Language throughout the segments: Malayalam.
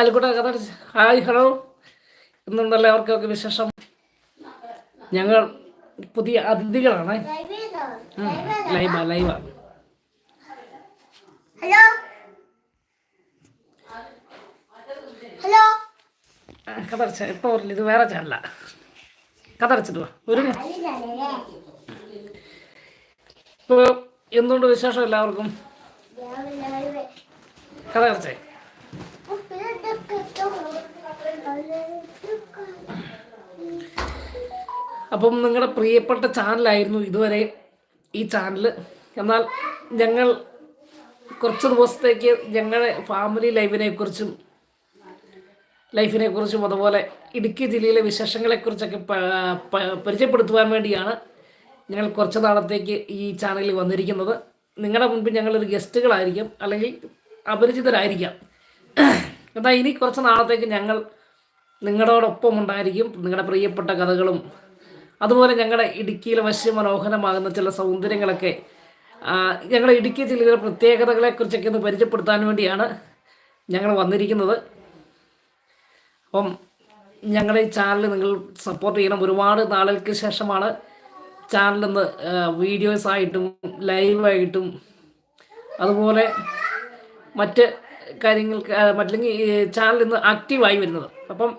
അലിക്കൂട്ട കഥ ഹായ് ഹലോ. എന്നുണ്ടല്ലോ അവർക്കൊക്കെ വിശേഷം. ഞങ്ങൾ പുതിയ അതിഥികളാണ്. Live live hello? ഹലോ? കഥ ഇപ്പൊ പറഞ്ഞില്ല ഇത് വേറെ ചാനല. കഥടച്ചിട്ട് വാ ഒരു ഇപ്പോൾ എന്തുകൊണ്ട് വിശേഷം എല്ലാവർക്കും? കഥ അടച്ചേ അപ്പം നിങ്ങളുടെ പ്രിയപ്പെട്ട ചാനലായിരുന്നു ഇതുവരെ ഈ ചാനൽ എന്നാൽ ഞങ്ങൾ കുറച്ച് ദിവസത്തേക്ക് ഞങ്ങളുടെ ഫാമിലി ലൈഫിനെ കുറിച്ചും ലൈഫിനെ കുറിച്ചും അതുപോലെ ഇടുക്കി ജില്ലയിലെ വിശേഷങ്ങളെക്കുറിച്ചൊക്കെ പരിചയപ്പെടുത്തുവാൻ വേണ്ടിയാണ് ഞങ്ങൾ കുറച്ച് നാളത്തേക്ക് ഈ ചാനലിൽ വന്നിരിക്കുന്നത്. നിങ്ങളുടെ മുൻപിൽ ഞങ്ങളൊരു ഗസ്റ്റുകളായിരിക്കും അല്ലെങ്കിൽ അപരിചിതരായിരിക്കാം. എന്നാൽ ഇനി കുറച്ച് നാളത്തേക്ക് ഞങ്ങൾ നിങ്ങളോടൊപ്പം ഉണ്ടായിരിക്കും. നിങ്ങളുടെ പ്രിയപ്പെട്ട കഥകളും അതുപോലെ ഞങ്ങളുടെ ഇടുക്കിയിലെ വശ്യമനോഹരമാകുന്ന ചില സൗന്ദര്യങ്ങളൊക്കെ ഞങ്ങളുടെ ഇടുക്കി ജില്ലയിലെ പ്രത്യേകതകളെക്കുറിച്ചൊക്കെ ഒന്ന് പരിചയപ്പെടുത്താൻ വേണ്ടിയാണ് ഞങ്ങൾ വന്നിരിക്കുന്നത്. അപ്പം ഞങ്ങളുടെ ഈ ചാനൽ നിങ്ങൾ സപ്പോർട്ട് ചെയ്യണം. ഒരുപാട് നാളുകൾക്ക് ശേഷമാണ് ചാനലിൽ നിന്ന് വീഡിയോസ് ആയിട്ടും ലൈവായിട്ടും അതുപോലെ മറ്റ് കാര്യങ്ങൾക്ക് മറ്റല്ലെങ്കിൽ ചാനൽ ഇന്ന് ആക്റ്റീവായി വരുന്നത്. അപ്പം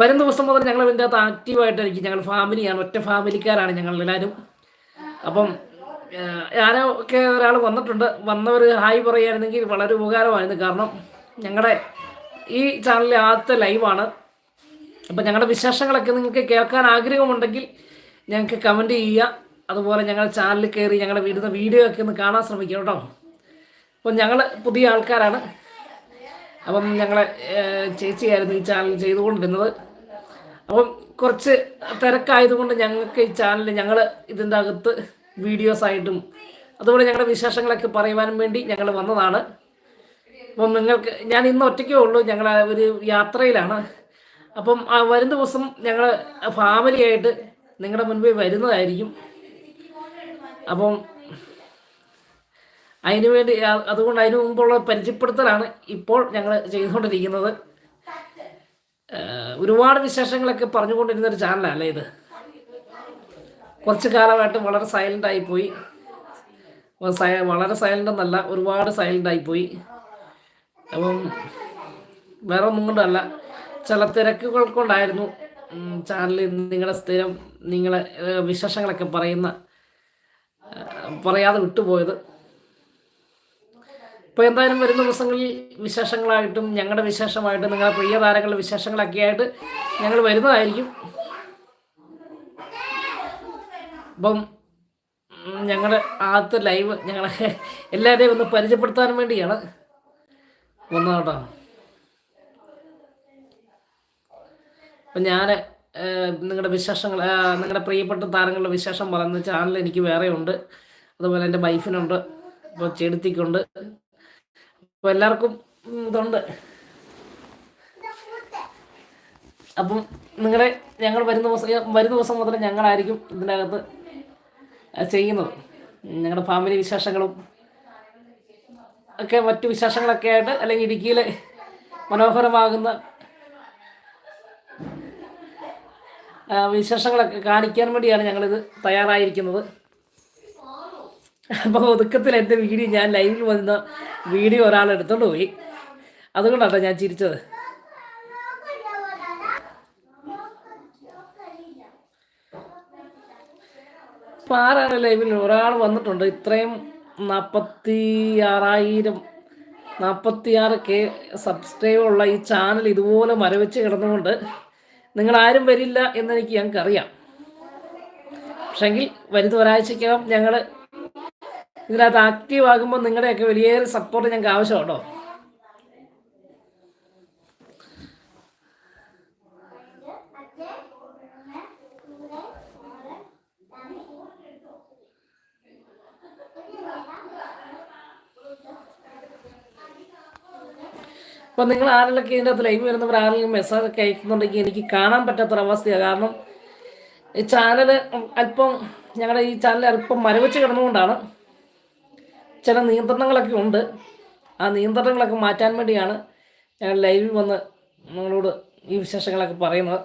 വരും ദിവസം മുതൽ ഞങ്ങൾ ഇതിന്റെ അകത്ത് ആക്റ്റീവായിട്ടായിരിക്കും ഞങ്ങൾ ഫാമിലിയാണ് ഒറ്റ ഫാമിലിക്കാരാണ് ഞങ്ങൾ എല്ലാവരും. അപ്പം ആരൊക്കെ ഒരാൾ വന്നിട്ടുണ്ട്. വന്നവർ ഹായ് പറയുകയായിരുന്നെങ്കിൽ വളരെ ഉപകാരമായിരുന്നു. കാരണം ഞങ്ങളുടെ ഈ ചാനലിലെ ആദ്യത്തെ ലൈവാണ് അപ്പം ഞങ്ങളുടെ വിശേഷങ്ങളൊക്കെ നിങ്ങൾക്ക് കേൾക്കാൻ ആഗ്രഹമുണ്ടെങ്കിൽ ഞങ്ങൾക്ക് കമന്റ് ചെയ്യുക. അതുപോലെ ഞങ്ങളുടെ ചാനലിൽ കയറി ഞങ്ങളുടെ വീടുന്ന വീഡിയോ ഒക്കെ ഒന്ന് കാണാൻ ശ്രമിക്കുക കേട്ടോ. അപ്പം ഞങ്ങൾ പുതിയ ആൾക്കാരാണ്. അപ്പം ഞങ്ങളെ ചേച്ചിയായിരുന്നു ഈ ചാനൽ ചെയ്തുകൊണ്ടിരുന്നത്. അപ്പം കുറച്ച് തിരക്കായതുകൊണ്ട് ഞങ്ങൾക്ക് ഈ ചാനൽ ഞങ്ങൾ ഇതിന്റെ അകത്ത് വീഡിയോസ് ആയിട്ടും അതുപോലെ ഞങ്ങളുടെ വിശേഷങ്ങളൊക്കെ പറയുവാനും വേണ്ടി ഞങ്ങൾ വന്നതാണ്. അപ്പം നിങ്ങൾക്ക് ഞാൻ ഇന്ന് ഒറ്റയ്ക്കേ ഉള്ളൂ ഞങ്ങൾ ഒരു യാത്രയിലാണ്. അപ്പം ആ വരും ദിവസം ഞങ്ങൾ ഫാമിലിയായിട്ട് നിങ്ങളുടെ മുൻപിൽ വരുന്നതായിരിക്കും. അപ്പം അതിനു വേണ്ടി അതുകൊണ്ട് അതിനു മുമ്പുള്ള പരിചയപ്പെടുത്തലാണ് ഇപ്പോൾ ഞങ്ങൾ ചെയ്തുകൊണ്ടിരിക്കുന്നത്. ഒരുപാട് വിശേഷങ്ങളൊക്കെ പറഞ്ഞുകൊണ്ടിരുന്ന ഒരു ചാനലല്ലേ ഇത്? കുറച്ച് കാലമായിട്ട് വളരെ സൈലന്റ് ആയിപ്പോയി വളരെ സൈലന്റ് എന്നല്ല ഒരുപാട് സൈലന്റ് ആയിപ്പോയി അപ്പം വേറെ ഒന്നും കൊണ്ടല്ല. ചില തിരക്കുകൾ കൊണ്ടായിരുന്നു ചാനലിൽ നിങ്ങളുടെ സ്ഥിരം നിങ്ങളെ വിശേഷങ്ങളൊക്കെ പറയുന്ന പറയാതെ വിട്ടുപോയത്. ഇപ്പോൾ എന്തായാലും വരുന്ന ദിവസങ്ങളിൽ വിശേഷങ്ങളായിട്ടും ഞങ്ങളുടെ വിശേഷമായിട്ടും നിങ്ങളുടെ പ്രിയ താരങ്ങളുടെ വിശേഷങ്ങളൊക്കെ ആയിട്ട് ഞങ്ങൾ വരുന്നതായിരിക്കും. അപ്പം ഞങ്ങളുടെ ആദ്യത്തെ ലൈവ് ഞങ്ങളെ എല്ലാവരെയും ഒന്ന് പരിചയപ്പെടുത്താൻ വേണ്ടിയാണ് വന്നത് കേട്ടോ അപ്പം ഞാൻ നിങ്ങളുടെ വിശേഷങ്ങൾ നിങ്ങളുടെ പ്രിയപ്പെട്ട താരങ്ങളുടെ വിശേഷം പറയുന്ന ചാനൽ എനിക്ക് വേറെ ഉണ്ട് അതുപോലെ എന്റെ വൈഫിനുണ്ട്. അപ്പോൾ ചെടുത്തിക്കുണ്ട് അപ്പോൾ എല്ലാവർക്കും ഇതുണ്ട്. അപ്പം നിങ്ങളെ ഞങ്ങൾ വരുന്ന ദിവസം വരുന്ന ദിവസം മുതൽ ഞങ്ങളായിരിക്കും ഇതിനകത്ത് ചെയ്യുന്നത്. ഞങ്ങളുടെ ഫാമിലി വിശേഷങ്ങളും ഒക്കെ മറ്റു വിശേഷങ്ങളൊക്കെ ആയിട്ട് അല്ലെങ്കിൽ ഇടുക്കിയിലെ മനോഹരമാകുന്ന വിശേഷങ്ങളൊക്കെ കാണിക്കാൻ വേണ്ടിയാണ് ഞങ്ങളിത് തയ്യാറായിരിക്കുന്നത്. അപ്പോൾ ഒതുക്കത്തിൽ എന്റെ വീഡിയോ ഞാൻ ലൈവിൽ വന്ന വീഡിയോ ഒരാൾ എടുത്തോണ്ട് പോയി. അതുകൊണ്ടാണ് ഞാൻ ചിരിച്ചത്. ഇപ്പം ആരാണ് ലൈവിൽ? ഒരാൾ വന്നിട്ടുണ്ട്. ഇത്രയും നാൽപ്പത്തി ആറായിരം നാൽപ്പത്തിയാറ് കെ സബ്സ്ക്രൈബുള്ള ഈ ചാനൽ ഇതുപോലെ മരവിച്ച് കിടന്നുകൊണ്ട് നിങ്ങൾ ആരും വരില്ല എന്നെനിക്ക് ഞങ്ങൾക്ക് അറിയാം പക്ഷെങ്കിൽ വരുന്ന ഒരാഴ്ചക്കകം ഞങ്ങൾ ഇതിനകത്ത് ആക്റ്റീവ് ആകുമ്പോൾ നിങ്ങളുടെയൊക്കെ വലിയൊരു സപ്പോർട്ട് ഞങ്ങൾക്ക് ആവശ്യമുണ്ടോ അപ്പം നിങ്ങൾ ആരെങ്കിലൊക്കെ ഇതിന്റെ അകത്ത് ലൈവ് വരുന്നവർ ആരെങ്കിലും മെസ്സേജ് ഒക്കെ അയക്കുന്നുണ്ടെങ്കിൽ എനിക്ക് കാണാൻ പറ്റാത്തൊരവസ്ഥയാണ് കാരണം ഈ ചാനൽ അല്പം ഞങ്ങളുടെ ഈ ചാനൽ അല്പം മരവിച്ച് കിടന്നുകൊണ്ടാണ്. ചില നിയന്ത്രണങ്ങളൊക്കെ ഉണ്ട്. ആ നിയന്ത്രണങ്ങളൊക്കെ മാറ്റാൻ വേണ്ടിയാണ് ഞങ്ങൾ ലൈവിൽ വന്ന് നിങ്ങളോട് ഈ വിശേഷങ്ങളൊക്കെ പറയുന്നത്.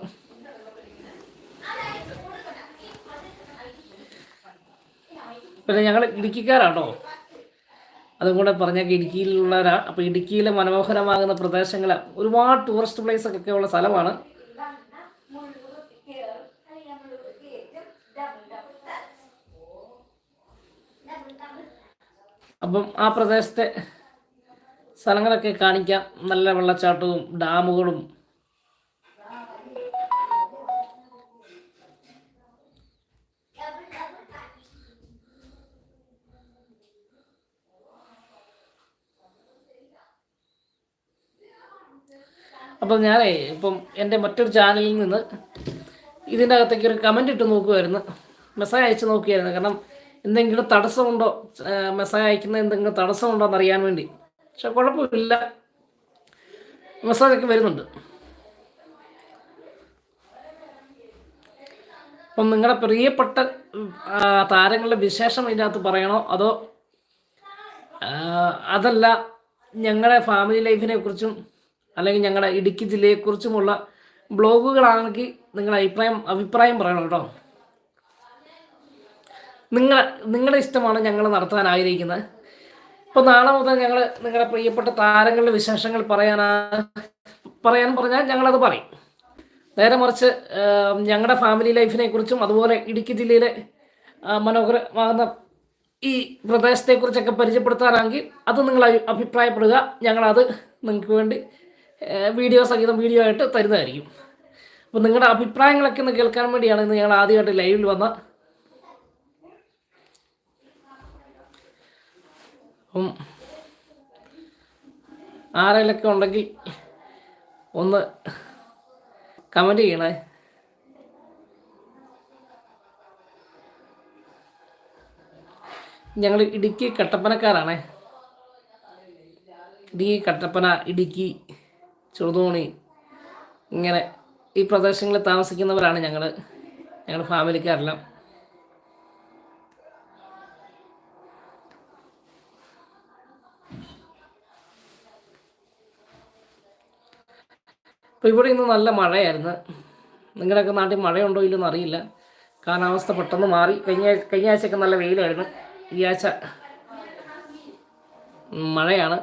പിന്നെ ഞങ്ങൾ ഇടുക്കിക്കാരാണോ? അതും കൂടെ പറഞ്ഞേക്ക് ഇടുക്കിയിലുള്ളവരാണ് അപ്പോൾ ഇടുക്കിയിലെ മനോഹരമാകുന്ന പ്രദേശങ്ങൾ ഒരുപാട് ടൂറിസ്റ്റ് പ്ലേസൊക്കെ ഉള്ള സ്ഥലമാണ്. അപ്പം ആ പ്രദേശത്തെ സ്ഥലങ്ങളൊക്കെ കാണിക്കാം. നല്ല വെള്ളച്ചാട്ടവും ഡാമുകളും. അപ്പം ഞാനേ ഇപ്പം എന്റെ മറ്റൊരു ചാനലിൽ നിന്ന് ഇതിന്റെ അകത്തേക്ക് ഒരു കമന്റ് ഇട്ട് നോക്കുമായിരുന്നു മെസ്സേജ് അയച്ച് നോക്കിയായിരുന്നു. കാരണം എന്തെങ്കിലും തടസ്സമുണ്ടോ? മെസ്സേജ് അയക്കുന്ന എന്തെങ്കിലും തടസ്സമുണ്ടോ എന്ന് അറിയാൻ വേണ്ടി. പക്ഷെ കുഴപ്പമില്ല. മെസ്സേജൊക്കെ വരുന്നുണ്ട്. അപ്പം നിങ്ങളുടെ പ്രിയപ്പെട്ട താരങ്ങളുടെ വിശേഷം ഇതിനകത്ത് പറയണോ? അതോ അതല്ല ഞങ്ങളുടെ ഫാമിലി ലൈഫിനെ കുറിച്ചും അല്ലെങ്കിൽ ഞങ്ങളുടെ ഇടുക്കി ജില്ലയെക്കുറിച്ചുമുള്ള ബ്ലോഗുകളാണെങ്കിൽ നിങ്ങളുടെ അഭിപ്രായം അഭിപ്രായം പറയണം കേട്ടോ. നിങ്ങൾ നിങ്ങളുടെ ഇഷ്ടമാണ് ഞങ്ങൾ നടത്താൻ ആഗ്രഹിക്കുന്നത്. ഇപ്പോൾ നാളെ മുതൽ ഞങ്ങൾ നിങ്ങളുടെ പ്രിയപ്പെട്ട താരങ്ങളുടെ വിശേഷങ്ങൾ പറയാനാ പറയാൻ പറഞ്ഞാൽ ഞങ്ങളത് പറയും. നേരെ മറിച്ച് ഞങ്ങളുടെ ഫാമിലി ലൈഫിനെ കുറിച്ചും അതുപോലെ ഇടുക്കി ജില്ലയിലെ മനോഹരമാകുന്ന ഈ പ്രദേശത്തെക്കുറിച്ചൊക്കെ പരിചയപ്പെടുത്താനാണെങ്കിൽ അത് നിങ്ങൾ അഭി- അഭിപ്രായപ്പെടുക. ഞങ്ങളത് നിങ്ങൾക്ക് വേണ്ടി വീഡിയോ സഹിതം വീഡിയോ ആയിട്ട് തരുന്നതായിരിക്കും. അപ്പോൾ നിങ്ങളുടെ അഭിപ്രായങ്ങളൊക്കെ ഒന്ന് കേൾക്കാൻ വേണ്ടിയാണ് ഇന്ന് ഞങ്ങൾ ആദ്യമായിട്ട് ലൈവിൽ വന്ന അപ്പം ആരെങ്കിലൊക്കെ ഉണ്ടെങ്കിൽ ഒന്ന് കമന്റ് ചെയ്യണേ. ഞങ്ങൾ ഇടുക്കി കട്ടപ്പനക്കാരാണേ. ഇടുക്കി കട്ടപ്പന ഇടുക്കി ചെറുതോണി ഇങ്ങനെ ഈ പ്രദേശങ്ങളിൽ താമസിക്കുന്നവരാണ് ഞങ്ങൾ ഞങ്ങളുടെ ഫാമിലിക്കാരെല്ലാം അപ്പോൾ ഇവിടെ ഇന്ന് നല്ല മഴയായിരുന്നു. നിങ്ങളുടെയൊക്കെ നാട്ടിൽ മഴയുണ്ടോ ഇല്ലെന്ന് അറിയില്ല. കാലാവസ്ഥ പെട്ടെന്ന് മാറി. കഴിഞ്ഞ കഴിഞ്ഞ ആഴ്ചയൊക്കെ നല്ല വെയിലായിരുന്നു. ഈ ആഴ്ച മഴയാണ്.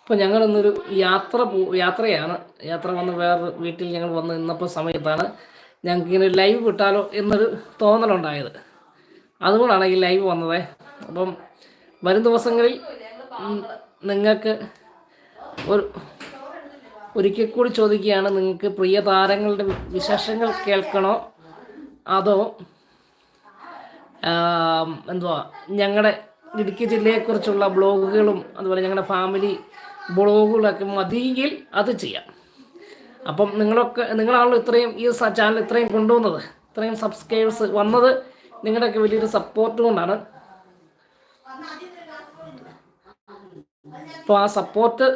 ഇപ്പോൾ ഞങ്ങളിന്നൊരു യാത്ര പോ യാത്രയാണ്. യാത്ര വന്ന് വേറെ വീട്ടിൽ ഞങ്ങൾ വന്ന് നിന്നപ്പോൾ സമയത്താണ് ഞങ്ങൾക്ക് ഇങ്ങനെ ലൈവ് വിട്ടാലോ എന്നൊരു തോന്നലുണ്ടായത്. അതുകൊണ്ടാണ് ഈ ലൈവ് വന്നത്. അപ്പം വരും ദിവസങ്ങളിൽ നിങ്ങൾക്ക് ഒരു ഒരിക്കൽ കൂടി ചോദിക്കുകയാണ് നിങ്ങൾക്ക് പ്രിയ താരങ്ങളുടെ വിശേഷങ്ങൾ കേൾക്കണോ? അതോ എന്തുവാ ഞങ്ങളുടെ ഇടുക്കി ജില്ലയെക്കുറിച്ചുള്ള ബ്ലോഗുകളും അതുപോലെ ഞങ്ങളുടെ ഫാമിലി ബ്ലോഗുകളൊക്കെ മതിയെങ്കിൽ അത് ചെയ്യാം. അപ്പം നിങ്ങളൊക്കെ നിങ്ങളാണല്ലോ ഇത്രയും ഈ ചാനൽ ഇത്രയും കൊണ്ടുവന്നത് ഇത്രയും സബ്സ്ക്രൈബേഴ്സ് വന്നത് നിങ്ങളുടെയൊക്കെ വലിയൊരു സപ്പോർട്ട് കൊണ്ടാണ് അപ്പോൾ ആ സപ്പോർട്ട്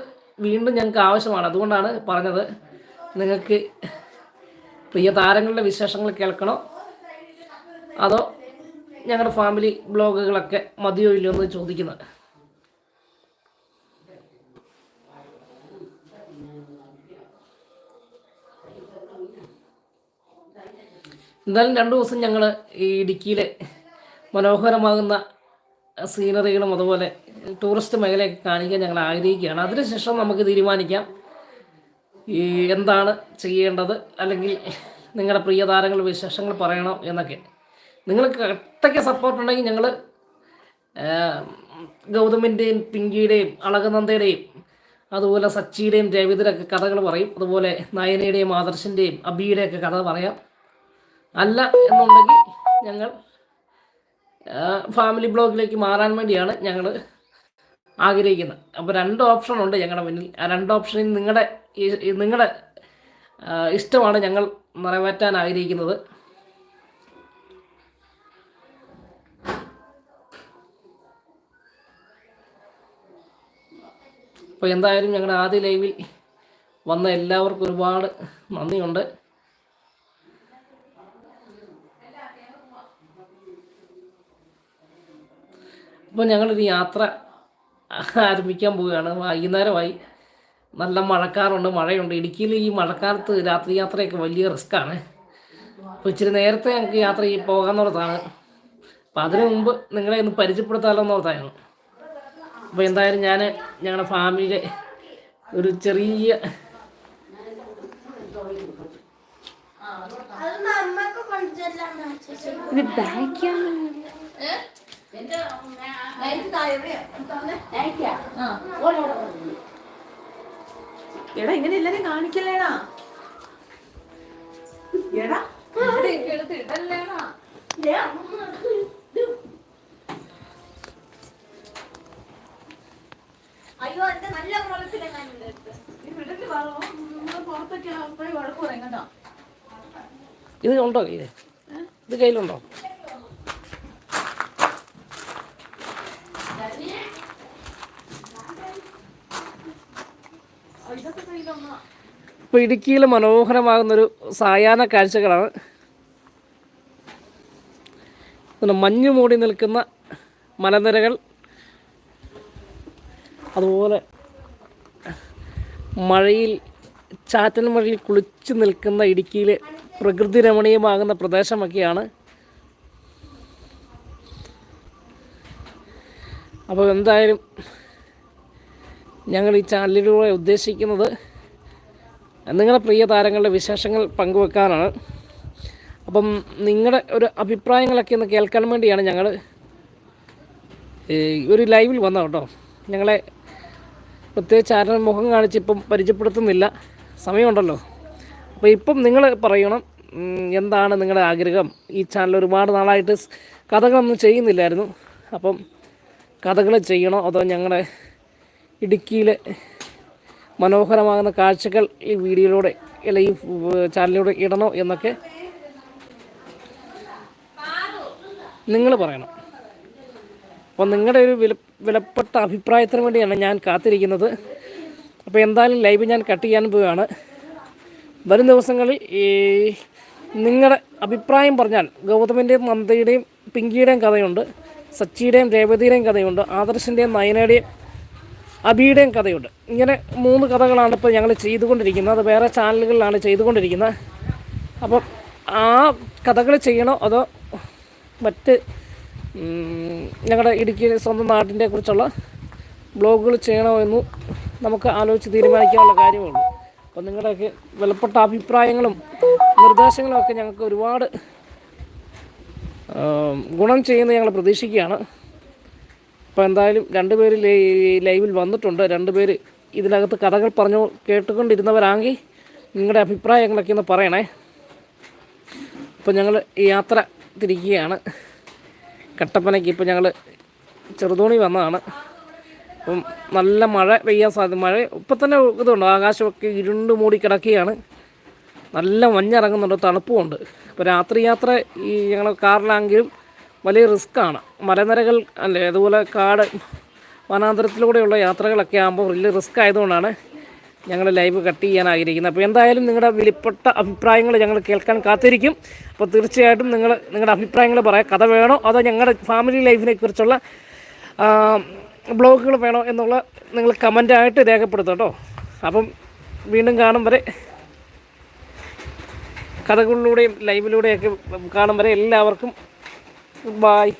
വീണ്ടും ഞങ്ങൾക്ക് ആവശ്യമാണ്. അതുകൊണ്ടാണ് പറഞ്ഞത് നിങ്ങൾക്ക് പ്രിയ താരങ്ങളുടെ വിശേഷങ്ങൾ കേൾക്കണോ? അതോ ഞങ്ങളുടെ ഫാമിലി ബ്ലോഗുകളൊക്കെ മതിയോ ഇല്ലയോ എന്ന് ചോദിക്കുന്നത്. എന്തായാലും രണ്ടു ദിവസം ഞങ്ങൾ ഈ ഇടുക്കിയിലെ മനോഹരമാകുന്ന സീനറികളും അതുപോലെ ടൂറിസ്റ്റ് മേഖലയൊക്കെ കാണിക്കാൻ ഞങ്ങൾ ആഗ്രഹിക്കുകയാണ്. അതിനുശേഷം നമുക്ക് തീരുമാനിക്കാം. ഈ എന്താണ് ചെയ്യേണ്ടത്? അല്ലെങ്കിൽ നിങ്ങളുടെ പ്രിയ താരങ്ങൾ വിശേഷങ്ങൾ പറയണം എന്നൊക്കെ. നിങ്ങൾക്ക് ഒറ്റയ്ക്ക് സപ്പോർട്ട് ഉണ്ടെങ്കിൽ ഞങ്ങൾ ഗൗതമിന്റെയും പിങ്കിയുടെയും അളകനന്ദയുടെയും അതുപോലെ സച്ചിയുടെയും രവിതരൊക്കെ കഥകൾ പറയും. അതുപോലെ നയനയുടെയും ആദർശിന്റെയും അബിയുടെയൊക്കെ കഥ പറയാം. അല്ല എന്നുണ്ടെങ്കിൽ ഞങ്ങൾ ഫാമിലി ബ്ലോഗിലേക്ക് മാറാൻ വേണ്ടിയാണ് ഞങ്ങൾ ആഗ്രഹിക്കുന്നത് അപ്പോൾ രണ്ട് ഓപ്ഷൻ ഉണ്ട് ഞങ്ങളുടെ മുന്നിൽ. ആ രണ്ട് ഓപ്ഷനിൽ നിങ്ങളുടെ നിങ്ങളുടെ ഇഷ്ടമാണ് ഞങ്ങൾ നിറവേറ്റാൻ ആഗ്രഹിക്കുന്നത്. അപ്പോൾ എന്തായാലും ഞങ്ങളുടെ ആദ്യ ലൈവിൽ വന്ന എല്ലാവർക്കും ഒരുപാട് നന്ദിയുണ്ട്. അപ്പോൾ ഞങ്ങളൊരു യാത്ര ആരംഭിക്കാൻ പോവുകയാണ്. വൈകുന്നേരമായി. നല്ല മഴക്കാറുണ്ട് മഴയുണ്ട്. ഇടുക്കിയിൽ ഈ മഴക്കാലത്ത് രാത്രി യാത്രയൊക്കെ വലിയ റിസ്ക്കാണ്. അപ്പോൾ ഇച്ചിരി നേരത്തെ ഞങ്ങൾക്ക് യാത്ര ചെയ്ത് പോകാമെന്നുള്ളതാണ് അപ്പോൾ അതിനു മുമ്പ് നിങ്ങളെ ഒന്ന് പരിചയപ്പെടുത്താമല്ലോ എന്നുള്ളതായിരുന്നു അപ്പോൾ എന്തായാലും ഞാൻ ഞങ്ങളുടെ ഫാമിലിയിലെ ഒരു ചെറിയ ഇത് ബാഗാണ് എടാ ഇങ്ങനെ എല്ലാരും കാണിക്കല്ലേടാ? എടാ അയ്യോ എന്റെ നല്ല പുറത്തൊക്കെ ഇത് ഉണ്ടോ കയ്യിൽ? ഇത് കയ്യിലുണ്ടോ? ഇപ്പോൾ ഇടുക്കിയിൽ മനോഹരമാകുന്നൊരു സായാഹ്ന കാഴ്ചകളാണ്. പിന്നെ മഞ്ഞു മൂടി നിൽക്കുന്ന മലനിരകൾ. അതുപോലെ മഴയിൽ ചാറ്റൽ മഴയിൽ കുളിച്ചു നിൽക്കുന്ന ഇടുക്കിയിലെ പ്രകൃതി രമണീയമാകുന്ന പ്രദേശമൊക്കെയാണ്. അപ്പോൾ എന്തായാലും ഞങ്ങൾ ഈ ചാനലിലൂടെ ഉദ്ദേശിക്കുന്നത് നിങ്ങളുടെ പ്രിയ താരങ്ങളുടെ വിശേഷങ്ങൾ പങ്കുവെക്കാനാണ്. അപ്പം നിങ്ങളുടെ ഒരു അഭിപ്രായങ്ങളൊക്കെ ഒന്ന് കേൾക്കാൻ വേണ്ടിയാണ് ഞങ്ങൾ ഒരു ലൈവിൽ വന്നത് കേട്ടോ. ഞങ്ങളെ പ്രത്യേകിച്ച് ആരുടെ മുഖം കാണിച്ച് ഇപ്പം പരിചയപ്പെടുത്തുന്നില്ല. സമയമുണ്ടല്ലോ. അപ്പോൾ ഇപ്പം നിങ്ങൾ പറയണം എന്താണ് നിങ്ങളുടെ ആഗ്രഹം? ഈ ചാനൽ ഒരുപാട് നാളായിട്ട് കഥകളൊന്നും ചെയ്യുന്നില്ലായിരുന്നു. അപ്പം കഥകൾ ചെയ്യണോ അതോ ഞങ്ങളുടെ ഇടുക്കിയിലെ മനോഹരമാകുന്ന കാഴ്ചകൾ ഈ വീഡിയോയിലൂടെ അല്ല ഈ ചാനലിലൂടെ ഇടണോ എന്നൊക്കെ നിങ്ങൾ പറയണം. അപ്പോൾ നിങ്ങളുടെ ഒരു വില വിലപ്പെട്ട അഭിപ്രായത്തിന് വേണ്ടിയാണ് ഞാൻ കാത്തിരിക്കുന്നത്. അപ്പോൾ എന്തായാലും ലൈവ് ഞാൻ കട്ട് ചെയ്യാൻ പോവുകയാണ്. വരും ദിവസങ്ങളിൽ ഈ നിങ്ങളുടെ അഭിപ്രായം പറഞ്ഞാൽ ഗൗതമിന്റെയും നന്ദയുടെയും പിങ്കിയുടെയും കഥയുണ്ട് സച്ചിയുടെയും രേവതിയുടെയും കഥയുണ്ട് ആദർശിന്റെയും നയനയുടെയും അബിയുടെയും കഥയുണ്ട്. ഇങ്ങനെ മൂന്ന് കഥകളാണ് ഇപ്പോൾ ഞങ്ങൾ ചെയ്തുകൊണ്ടിരിക്കുന്നത്. അത് വേറെ ചാനലുകളിലാണ് ചെയ്തുകൊണ്ടിരിക്കുന്നത്. അപ്പം ആ കഥകൾ ചെയ്യണോ അതോ മറ്റ് ഞങ്ങളുടെ ഇടുക്കി സ്വന്തം നാട്ടിന്റെ കുറിച്ചുള്ള ബ്ലോഗുകൾ ചെയ്യണോ എന്ന് നമുക്ക് ആലോചിച്ച് തീരുമാനിക്കാനുള്ള കാര്യമേ ഉള്ളൂ അപ്പോൾ നിങ്ങളുടെയൊക്കെ വിലപ്പെട്ട അഭിപ്രായങ്ങളും നിർദ്ദേശങ്ങളും ഒക്കെ ഞങ്ങൾക്ക് ഒരുപാട് ഗുണം ചെയ്യുന്ന ഞങ്ങൾ പ്രതീക്ഷിക്കുകയാണ്. അപ്പോൾ എന്തായാലും രണ്ട് ലൈവിൽ വന്നിട്ടുണ്ട്. രണ്ട് പേര് ഇതിനകത്ത് കഥകൾ പറഞ്ഞു കേട്ടുകൊണ്ടിരുന്നവരാണെങ്കിൽ നിങ്ങളുടെ അഭിപ്രായങ്ങളൊക്കെ ഒന്ന് പറയണേ. അപ്പോൾ ഞങ്ങൾ യാത്ര തിരിക്കുകയാണ്. കട്ടപ്പനയ്ക്ക് ഇപ്പോൾ ഞങ്ങൾ ചെറുതോണി വന്നതാണ്. അപ്പം നല്ല മഴ പെയ്യാൻ സാധ്യത മഴ ഇപ്പം തന്നെ ഇതുണ്ട്. ആകാശമൊക്കെ ഇരുണ്ട് മൂടി കിടക്കുകയാണ്. നല്ല മഞ്ഞിറങ്ങുന്നുണ്ട് തണുപ്പുമുണ്ട്. അപ്പോൾ രാത്രി യാത്ര ഈ ഞങ്ങൾ കാറിലാണെങ്കിലും വലിയ റിസ്ക്കാണ്. മലനിരകൾ അല്ലേ അതുപോലെ കാട് വനാന്തരത്തിലൂടെയുള്ള യാത്രകളൊക്കെ ആകുമ്പോൾ വലിയ റിസ്ക് ആയതുകൊണ്ടാണ് ഞങ്ങൾ ലൈവ് കട്ട് ചെയ്യാൻ ആഗ്രഹിക്കുന്നത് അപ്പോൾ എന്തായാലും നിങ്ങളുടെ വിലപ്പെട്ട അഭിപ്രായങ്ങൾ ഞങ്ങൾ കേൾക്കാൻ കാത്തിരിക്കും. അപ്പോൾ തീർച്ചയായിട്ടും നിങ്ങൾ നിങ്ങളുടെ അഭിപ്രായങ്ങൾ പറയാം. കഥ വേണോ അതോ ഞങ്ങളുടെ ഫാമിലി ലൈഫിനെ കുറിച്ചുള്ള ബ്ലോഗുകൾ വേണോ എന്നുള്ള നിങ്ങൾ കമന്റായിട്ട് രേഖപ്പെടുത്തും കേട്ടോ. അപ്പം വീണ്ടും കാണും വരെ കഥകളിലൂടെയും ലൈവിലൂടെയൊക്കെ കാണും വരെ എല്ലാവർക്കും Goodbye.